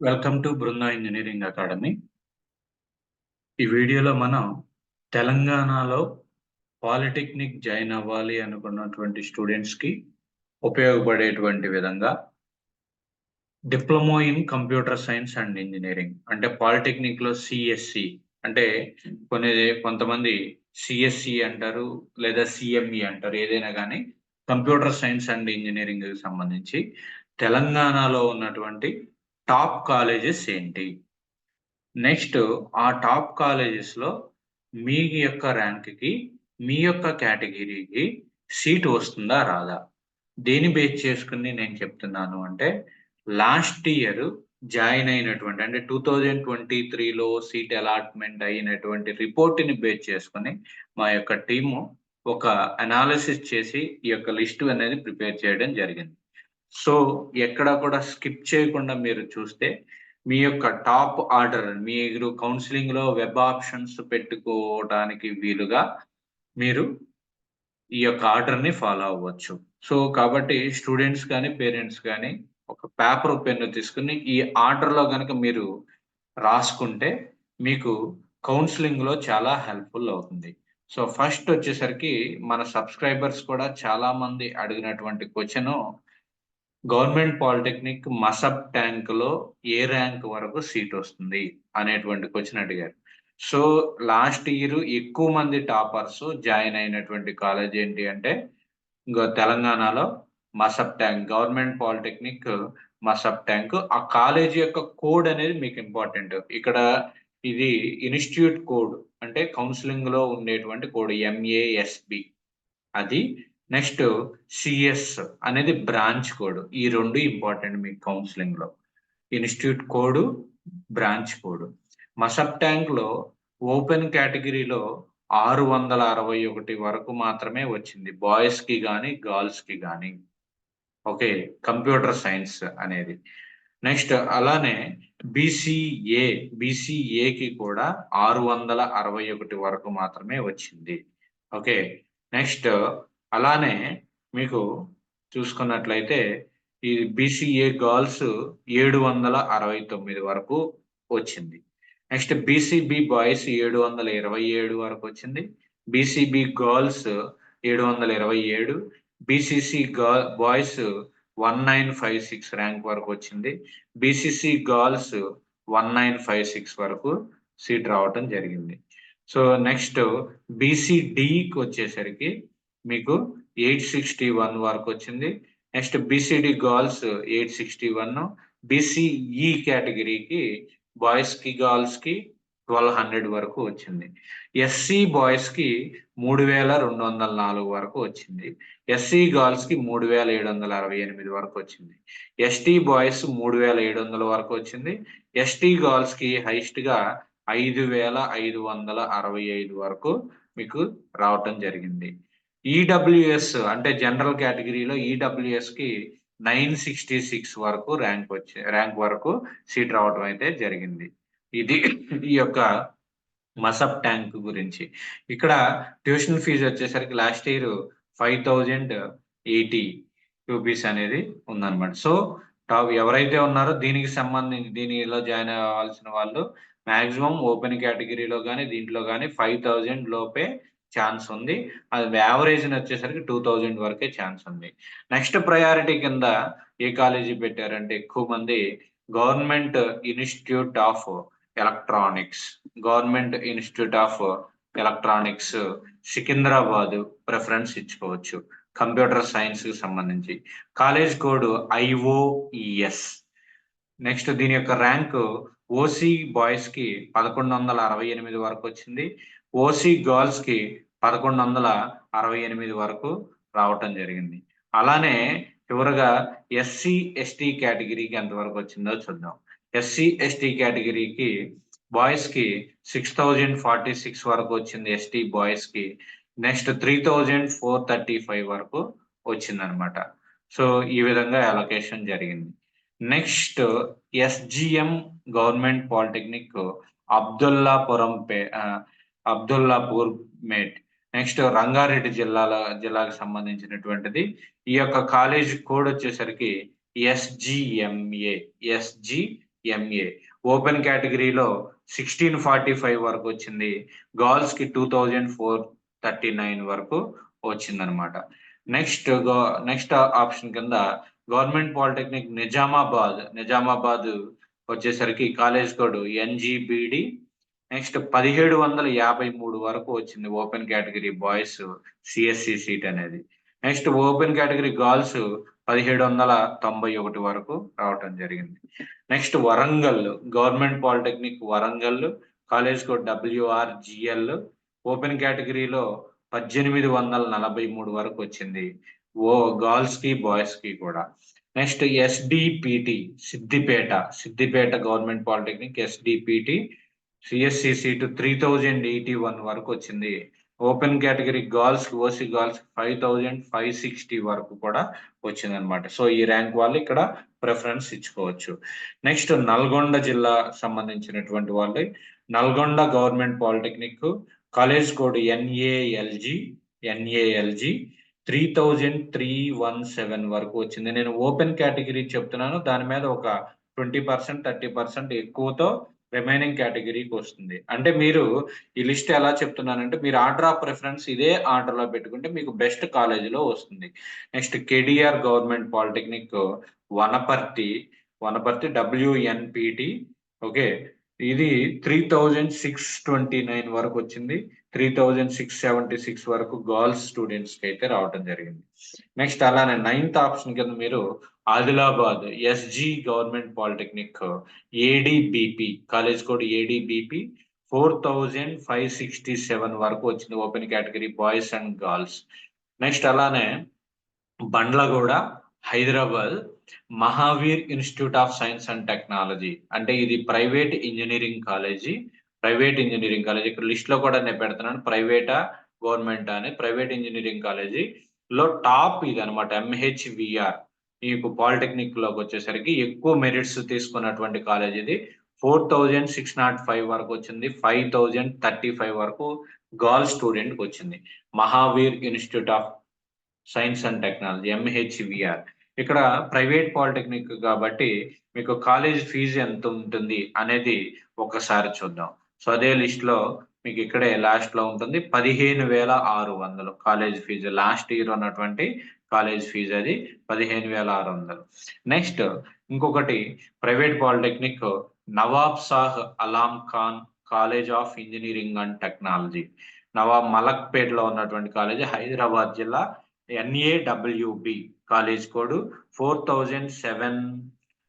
Welcome to Brinda engineering academy ఈ వీడియోలో మనం తెలంగాణలో పాలిటెక్నిక్ జాయిన్ అవ్వాలి అనుకున్నటువంటి స్టూడెంట్స్కి ఉపయోగపడేటువంటి విధంగా diploma in computer science and engineering అంటే పాలిటెక్నిక్లో సిఎస్సి అంటే కొన్ని కొంతమంది సిఎస్సి అంటారు లేదా సిఎంఈ అంటారు ఏదైనా కానీ కంప్యూటర్ సైన్స్ అండ్ ఇంజనీరింగ్కి సంబంధించి తెలంగాణలో ఉన్నటువంటి టాప్ కాలేజెస్ ఏంటి? నెక్స్ట్ ఆ టాప్ కాలేజెస్లో మీ యొక్క ర్యాంక్కి మీ యొక్క కేటగిరీకి సీట్ వస్తుందా రాదా? దేని బేస్ చేసుకుని నేను చెప్తున్నాను అంటే లాస్ట్ ఇయర్ జాయిన్ అయినటువంటి అంటే టూ థౌజండ్ ట్వంటీ త్రీలో సీట్ అలాట్మెంట్ అయినటువంటి రిపోర్ట్ని బేస్ చేసుకుని మా యొక్క టీము ఒక అనాలిసిస్ చేసి ఈ యొక్క లిస్ట్ అనేది ప్రిపేర్ చేయడం జరిగింది. సో ఎక్కడ కూడా స్కిప్ చేయకుండా మీరు చూస్తే మీ యొక్క టాప్ ఆర్డర్ మీరు కౌన్సిలింగ్లో వెబ్ ఆప్షన్స్ పెట్టుకోవడానికి వీలుగా మీరు ఈ యొక్క ఆర్డర్ని ఫాలో అవ్వచ్చు. సో కాబట్టి స్టూడెంట్స్ కానీ పేరెంట్స్ కానీ ఒక పేపర్ పెన్ను తీసుకుని ఈ ఆర్డర్లో కనుక మీరు రాసుకుంటే మీకు కౌన్సిలింగ్లో చాలా హెల్ప్ఫుల్ అవుతుంది. సో ఫస్ట్ వచ్చేసరికి మన సబ్స్క్రైబర్స్ కూడా చాలా మంది అడిగినటువంటి క్వశ్చన్ గవర్నమెంట్ పాలిటెక్నిక్ మసబ్ ట్యాంక్లో ఏ ర్యాంక్ వరకు సీట్ వస్తుంది అనేటువంటి క్వశ్చన్ అడిగారు. సో లాస్ట్ ఇయర్ ఎక్కువ మంది టాపర్స్ జాయిన్ అయినటువంటి కాలేజ్ ఏంటి అంటే తెలంగాణలో మసబ్ ట్యాంక్ గవర్నమెంట్ పాలిటెక్నిక్ మసబ్ ట్యాంక్. ఆ కాలేజ్ యొక్క కోడ్ అనేది మీకు ఇంపార్టెంట్. ఇక్కడ ఇది ఇన్స్టిట్యూట్ కోడ్ అంటే కౌన్సిలింగ్లో ఉండేటువంటి కోడ్ ఎంఏఎస్బి అది నెక్స్ట్ సిఎస్ అనేది బ్రాంచ్ కోడ్. ఈ రెండు ఇంపార్టెంట్ మీ కౌన్సిలింగ్లో institute code branch code. Masab ట్యాంక్లో ఓపెన్ కేటగిరీలో ఆరు వందల అరవై ఒకటి వరకు మాత్రమే వచ్చింది. బాయ్స్కి కానీ గర్ల్స్కి కానీ ఓకే కంప్యూటర్ సైన్స్ అనేది. నెక్స్ట్ అలానే బీసీఏ బీసీఏకి కూడా ఆరు వందల అరవై ఒకటి వరకు మాత్రమే వచ్చింది. ఓకే నెక్స్ట్ అలానే మీకు చూసుకున్నట్లయితే ఈ బీసీఏ గర్ల్స్ ఏడు వందల అరవై తొమ్మిది వరకు వచ్చింది. నెక్స్ట్ బీసీబీ బాయ్స్ ఏడు వందల ఇరవై ఏడు వరకు వచ్చింది. బీసీబీ గర్ల్స్ ఏడు వందల ఇరవై ఏడు BCC girl boys one nine five six rank వరకు వచ్చింది. BCC girls one nine five six వరకు సీట్ రావటం జరిగింది. సో నెక్స్ట్ బీసీడీకి వచ్చేసరికి మీకు ఎయిట్ సిక్స్టీ వన్ వరకు వచ్చింది. Next BCD girls eight sixty one BCE కేటగిరీకి బాయ్స్కి గర్ల్స్కి ట్వెల్వ్ హండ్రెడ్ వరకు వచ్చింది. ఎస్సీ బాయ్స్కి మూడు వేల రెండు వందల నాలుగు వరకు వచ్చింది. ఎస్సీ గర్ల్స్కి మూడు వేల ఏడు వందల అరవై ఎనిమిది వరకు వచ్చింది. ఎస్టీ బాయ్స్ మూడు వేల ఏడు వందల వరకు వచ్చింది. ఎస్టీ గర్ల్స్కి గా ఐదు వేల ఐదు వందల అరవై ఐదు వరకు మీకు రావటం జరిగింది. ఈడబ్ల్యూఎస్ అంటే జనరల్ కేటగిరీలో ఈడబ్ల్యూఎస్కి నైన్ సిక్స్టీ సిక్స్ వరకు ర్యాంక్ వచ్చే ర్యాంక్ వరకు సీట్ రావడం అయితే జరిగింది. ఇది ఈ యొక్క మసబ్ ట్యాంక్ గురించి. ఇక్కడ ట్యూషన్ ఫీజు వచ్చేసరికి last year five thousand eighty rupees అనేది ఉందన్నమాట. సో టాప్ ఎవరైతే ఉన్నారో దీనికి సంబంధించి దీనిలో జాయిన్ అవ్వాల్సిన వాళ్ళు మాక్సిమం ఓపెన్ కేటగిరీలో కానీ దీంట్లో కానీ ఫైవ్ థౌజండ్ లోపే ఛాన్స్ ఉంది. అది యావరేజ్ వచ్చేసరికి టూ థౌజండ్ వరకే ఛాన్స్ ఉంది. నెక్స్ట్ ప్రయారిటీ కింద ఏ కాలేజీ పెట్టారంటే ఎక్కువ మంది government institute of electronics. Government institute of electronics Secunderabad preference ఇచ్చుకోవచ్చు. కంప్యూటర్ సైన్స్కి సంబంధించి. College code ఐఓఈఎస్. నెక్స్ట్ దీని యొక్క ర్యాంక్ ఓసీ బాయ్స్కి పదకొండు వందల అరవై ఎనిమిది వరకు వచ్చింది. ఓసీ గర్ల్స్కి పదకొండు వందల అరవై ఎనిమిది వరకు రావటం జరిగింది. అలానే చివరగా ఎస్సీ ఎస్టీ కేటగిరీకి ఎంతవరకు వచ్చిందో చూద్దాం. ఎస్సీ ఎస్టీ కేటగిరీకి బాయ్స్కి సిక్స్ థౌజండ్ ఫార్టీ సిక్స్ వరకు వచ్చింది. ఎస్టీ బాయ్స్కి next three thousand four thirty five వరకు వచ్చింది అనమాట సో ఈ విధంగా అలొకేషన్ జరిగింది. Next SGM government polytechnic Abdullapuram pay Abdullapurmet next Rangareddy జిల్లాల జిల్లాకు సంబంధించినటువంటిది. ఈ యొక్క కాలేజ్ కోడ్ వచ్చేసరికి ఎస్జిఎంఏ ఎస్జిఎంఏ. ఓపెన్ కేటగిరీలో సిక్స్టీన్ ఫార్టీ ఫైవ్ వరకు వచ్చింది. గర్ల్స్కి two thousand four thirty nine వరకు వచ్చిందనమాట. నెక్స్ట్ నెక్స్ట్ ఆప్షన్ కింద గవర్నమెంట్ పాలిటెక్నిక్ నిజామాబాద్ నిజామాబాద్ వచ్చేసరికి కాలేజ్ కోడ్ ఎన్జిబిడి నెక్స్ట్ పదిహేడు వందల యాభై మూడు వరకు వచ్చింది open category boys CSE seat అనేది. నెక్స్ట్ ఓపెన్ కేటగిరీ గర్ల్స్ పదిహేడు వందల తొంభై ఒకటి వరకు రావటం జరిగింది. Next Warangal government polytechnic Warangal college code WR GL open కేటగిరీలో పద్దెనిమిది వందల నలభై మూడు వరకు వచ్చింది. ఓ గర్ల్స్కి బాయ్స్కి కూడా. Next SDPT Siddipet Siddipet government polytechnic SDPT CSE seat three thousand eighty one వరకు వచ్చింది. Open category girls OC girls five thousand five sixty వరకు కూడా వచ్చింది అనమాట సో ఈ ర్యాంక్ వాళ్ళు ఇక్కడ ప్రిఫరెన్స్ ఇచ్చుకోవచ్చు. నెక్స్ట్ నల్గొండ జిల్లా సంబంధించినటువంటి వాళ్ళు Nalgonda government polytechnic college code NALG NALG three thousand three one seven వరకు వచ్చింది. నేను ఓపెన్ కేటగిరీ చెప్తున్నాను. దాని మీద ఒక ట్వంటీ పర్సెంట్ థర్టీ పర్సెంట్ ఎక్కువతో రిమైనింగ్ కేటగిరీకి వస్తుంది. అంటే మీరు ఈ లిస్ట్ ఎలా చెప్తున్నానంటే మీరు ఆర్డర్ ఆఫ్ ప్రిఫరెన్స్ ఇదే ఆర్డర్లో పెట్టుకుంటే మీకు బెస్ట్ కాలేజీలో వస్తుంది. Next KDR government polytechnic Wanaparthy Wanaparthy WNPT okay ఇది three thousand six twenty nine వరకు వచ్చింది. Three thousand six seventy six వరకు గర్ల్స్ స్టూడెంట్స్కి అయితే రావడం జరిగింది. నెక్స్ట్ అలానే నైన్త్ ఆప్షన్ కింద మీరు Adilabad SG government polytechnic ADBP college code ADBP four thousand five sixty seven వరకు వచ్చింది open category boys and girls. Next అలానే Bandlaguda Hyderabad Mahavir institute of science and technology. అంటే ఇది private engineering college private engineering college. ఇక్కడ లిస్ట్లో కూడా నేను పెడుతున్నాను ప్రైవేటా గవర్నమెంట్ అని. ప్రైవేట్ ఇంజనీరింగ్ కాలేజీ లో టాప్ ఇది అనమాట ఎంహెచ్విఆర్. మీకు పాలిటెక్నిక్లోకి వచ్చేసరికి ఎక్కువ మెరిట్స్ తీసుకున్నటువంటి కాలేజ్ ఇది. Four thousand six nought five వరకు వచ్చింది. ఫైవ్ థౌజండ్ థర్టీ ఫైవ్ వరకు గర్ల్ స్టూడెంట్కి వచ్చింది. Mahavir institute of science and technology MHVR ఇక్కడ ప్రైవేట్ పాలిటెక్నిక్ కాబట్టి మీకు కాలేజ్ ఫీజు ఎంత ఉంటుంది అనేది ఒకసారి చూద్దాం. సో అదే లిస్ట్లో మీకు ఇక్కడే లాస్ట్లో ఉంటుంది. పదిహేను వేల ఆరు వందలు. కాలేజ్ ఫీజు లాస్ట్ ఇయర్ ఉన్నటువంటి కాలేజ్ ఫీజు అది పదిహేను వేల ఆరు వందలు. నెక్స్ట్ ఇంకొకటి private polytechnic Nawab Shah Alam Khan college of engineering and technology Nawab మలక్పేట్లో ఉన్నటువంటి కాలేజ్ హైదరాబాద్ జిల్లా NAWB college code four thousand seven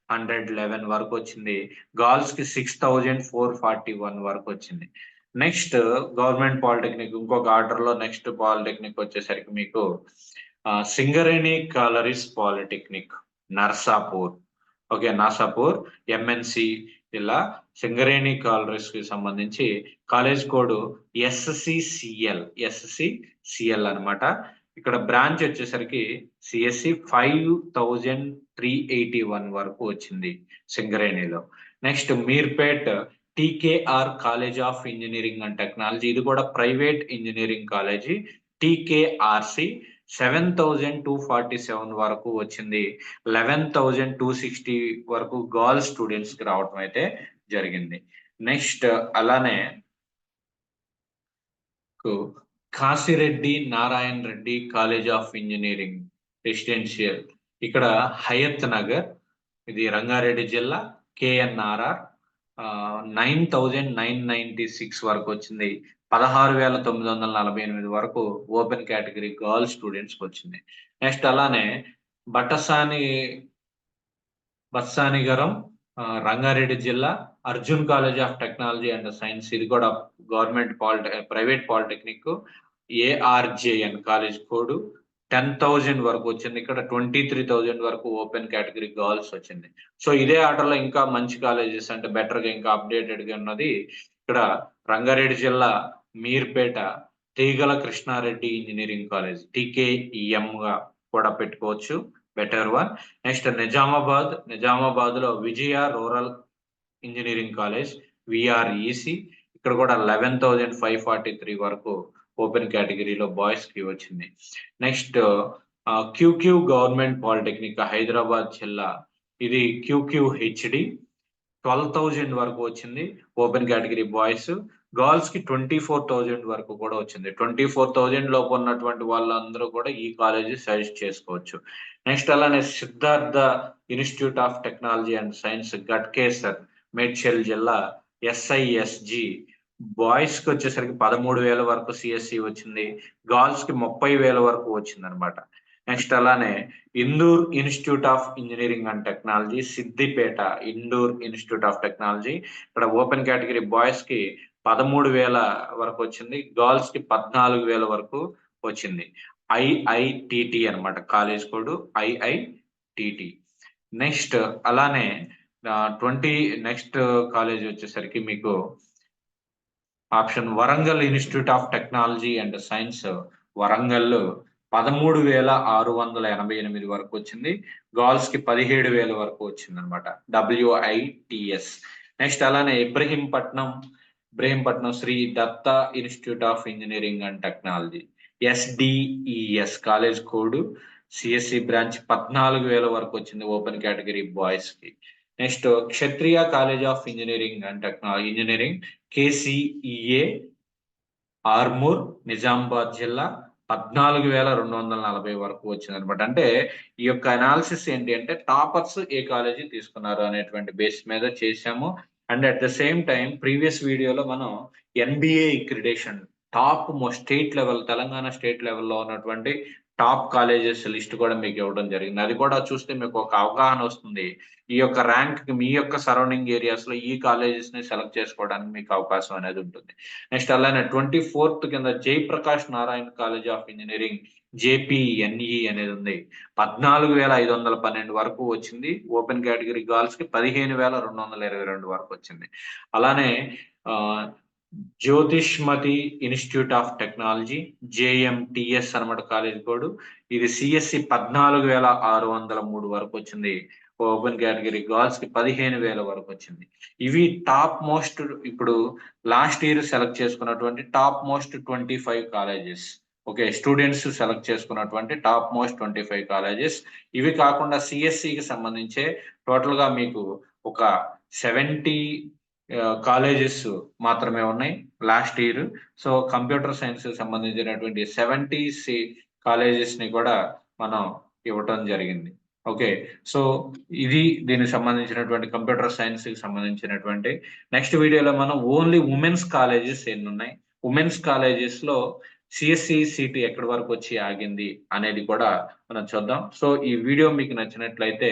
hundred eleven వరకు వచ్చింది. గర్ల్స్కి six thousand four forty one వరకు వచ్చింది. నెక్స్ట్ గవర్నమెంట్ పాలిటెక్నిక్ ఇంకొక ఆర్డర్లో నెక్స్ట్ పాలిటెక్నిక్ వచ్చేసరికి మీకు Singareni collieries polytechnic Narsapur. Okay Narsapur MNC ఇలా సింగరేణి కాలరీస్కి సంబంధించి కాలేజ్ కోడ్ ఎస్సిసిఎల్ ఎస్సిసిఎల్ అనమాట ఇక్కడ బ్రాంచ్ వచ్చేసరికి CSE five thousand three eighty one వరకు వచ్చింది సింగరేణిలో. Next Meerpet TKR college of engineering and technology. ఇది కూడా private engineering college. TKRC seven thousand two forty seven వరకు వచ్చింది. లెవెన్ థౌజండ్ టూ సిక్స్టీ వరకు గర్ల్స్ స్టూడెంట్స్కి రావటం అయితే జరిగింది. నెక్స్ట్ అలానే Kasireddy Narayana Reddy college of engineering residential. ఇక్కడ హయత్ నగర్ ఇది రంగారెడ్డి జిల్లా KNRR nine thousand nine ninety six వరకు వచ్చింది. పదహారు వేల తొమ్మిది వందల నలభై ఎనిమిది వరకు ఓపెన్ కేటగిరీ గర్ల్స్ స్టూడెంట్స్కి వచ్చింది. నెక్స్ట్ అలానే బట్టసాని బత్సానిగరం రంగారెడ్డి జిల్లా Arjun college of technology and science ఇది కూడా government పాలిటె private polytechnic ARJN college code ten thousand వరకు వచ్చింది. ఇక్కడ ట్వంటీ త్రీ థౌజండ్ వరకు ఓపెన్ కేటగిరీ గర్ల్స్ వచ్చింది. సో ఇదే ఆటలో ఇంకా మంచి కాలేజెస్ అంటే బెటర్గా ఇంకా అప్డేటెడ్గా ఉన్నది. ఇక్కడ రంగారెడ్డి జిల్లా Meerpet Teegala Krishnareddy engineering college TKEM గా కూడా పెట్టుకోవచ్చు. Better one next Nizamabad. నిజామాబాద్లో Vijaya rural engineering college VREC ఇక్కడ కూడా eleven thousand five forty three వరకు ఓపెన్ కేటగిరీలో బాయ్స్కి వచ్చింది. Next QQ government polytechnic Hyderabad జిల్లా. ఇది క్యూక్యూ హెచ్డి. ట్వెల్వ్ థౌజండ్ వరకు వచ్చింది ఓపెన్ కేటగిరీ బాయ్స్. గర్ల్స్కి ట్వంటీ ఫోర్ థౌజండ్ వరకు కూడా వచ్చింది. ట్వంటీ ఫోర్ థౌజండ్ లోపు ఉన్నటువంటి వాళ్ళందరూ కూడా ఈ కాలేజీ సజెస్ట్ చేసుకోవచ్చు. నెక్స్ట్ అలానే Siddhartha institute of technology and science Ghatkesar Medchal జిల్లా ఎస్ఐఎస్జి. బాయ్స్కి వచ్చేసరికి పదమూడు వేల వరకు సిఎస్సి వచ్చింది. గర్ల్స్కి ముప్పై వేల వరకు వచ్చింది అనమాట నెక్స్ట్ అలానే Indur institute of engineering and technology Siddipet Indur institute of technology ఇక్కడ ఓపెన్ కేటగిరీ బాయ్స్కి పదమూడు వేల వరకు వచ్చింది. గర్ల్స్కి పద్నాలుగు వేల వరకు వచ్చింది. ఐఐటిటి అనమాట కాలేజ్ కోడ్ ఐఐటిటి నెక్స్ట్ అలానే ట్వంటీ నెక్స్ట్ కాలేజ్ వచ్చేసరికి మీకు option Warangal institute of technology and science Warangal పదమూడు వేల ఆరు వందల ఎనభై ఎనిమిది వరకు వచ్చింది. గర్ల్స్కి పదిహేడు వేల వరకు వచ్చింది అనమాట డబ్ల్యూఐటిఎస్ నెక్స్ట్ అలానే Ibrahimpatnam Ibrahimpatnam Shri Datta institute of engineering and technology. SDES college code CSE branch పద్నాలుగు వేల వరకు వచ్చింది ఓపెన్ కేటగిరీ బాయ్స్కి. Next Kshatriya college of engineering and technology engineering KCEA Armoor Nizamabad జిల్లా పద్నాలుగు వేల రెండు వందల నలభై వరకు వచ్చింది అనమాట అంటే ఈ యొక్క అనాలిసిస్ ఏంటి అంటే టాపర్స్ ఏ కాలేజీ తీసుకున్నారు అనేటువంటి బేస్ మీద చేశాము. And at the same time previous వీడియోలో మనం NBA accreditation top state level Telangana state లెవెల్లో ఉన్నటువంటి టాప్ కాలేజెస్ లిస్ట్ కూడా మీకు ఇవ్వడం జరిగింది. అది కూడా చూస్తే మీకు ఒక అవగాహన వస్తుంది. ఈ యొక్క ర్యాంక్ మీ యొక్క సరౌండింగ్ ఏరియాస్లో ఈ కాలేజెస్ని సెలెక్ట్ చేసుకోవడానికి మీకు అవకాశం అనేది ఉంటుంది. నెక్స్ట్ అలానే ట్వంటీ ఫోర్త్ కింద Jayaprakash Narayana college of engineering JPNE అనేది ఉంది. పద్నాలుగు వేల ఐదు వందల పన్నెండు వరకు వచ్చింది. ఓపెన్ కేటగిరీ గర్ల్స్కి పదిహేను వేల రెండు వందల ఇరవై రెండు వరకు వచ్చింది. అలానే Jyothishmathi institute of technology JMTS అనమాట కాలేజ్ కోడ్ ఇది సిఎస్సి పద్నాలుగు వేల ఆరు వందల మూడు వరకు వచ్చింది. ఓపెన్ కేటగిరీ గర్ల్స్కి పదిహేను వేల వరకు వచ్చింది. ఇవి టాప్ మోస్ట్ ఇప్పుడు లాస్ట్ ఇయర్ సెలెక్ట్ చేసుకున్నటువంటి top most twenty five colleges okay students select చేసుకున్నటువంటి top most twenty five colleges ఇవి కాకుండా సిఎస్సికి సంబంధించే టోటల్గా మీకు ఒక సెవెంటీ కాలేజెస్ మాత్రమే ఉన్నాయి last year so computer science సంబంధించినటువంటి సెవెంటీ సి కాలేజెస్ని కూడా మనం ఇవ్వటం జరిగింది. ఓకే. సో ఇది దీనికి సంబంధించినటువంటి కంప్యూటర్ సైన్స్కి సంబంధించినటువంటి నెక్స్ట్ వీడియోలో మనం ఓన్లీ ఉమెన్స్ కాలేజెస్ ఎన్ని ఉన్నాయి ఉమెన్స్ కాలేజెస్లో సిఎస్సి సిటీ ఎక్కడి వరకు వచ్చి ఆగింది అనేది కూడా మనం చూద్దాం. సో ఈ వీడియో మీకు నచ్చినట్లయితే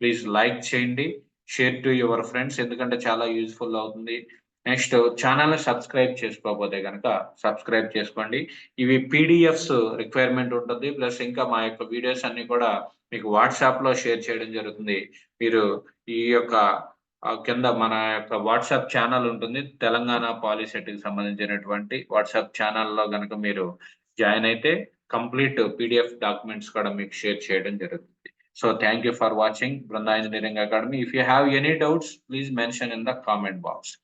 ప్లీజ్ లైక్ చేయండి. Share to your friends. ఎందుకంటే చాలా యూజ్ఫుల్ అవుతుంది. నెక్స్ట్ ఛానల్ సబ్స్క్రైబ్ చేసుకోకపోతే కనుక సబ్స్క్రైబ్ చేసుకోండి. ఇవి పీడిఎఫ్స్ రిక్వైర్మెంట్ ఉంటుంది. ప్లస్ ఇంకా మా యొక్క వీడియోస్ అన్ని కూడా మీకు వాట్సాప్లో షేర్ చేయడం జరుగుతుంది. మీరు ఈ యొక్క కింద మన యొక్క వాట్సాప్ ఛానల్ ఉంటుంది. తెలంగాణ పాలిసెట్కి సంబంధించినటువంటి వాట్సాప్ ఛానల్లో కనుక మీరు జాయిన్ అయితే కంప్లీట్ పీడిఎఫ్ డాక్యుమెంట్స్ కూడా మీకు షేర్ చేయడం జరుగుతుంది. So thank you for watching. Brinda engineering academy. If you have any doubts please mention in the comment box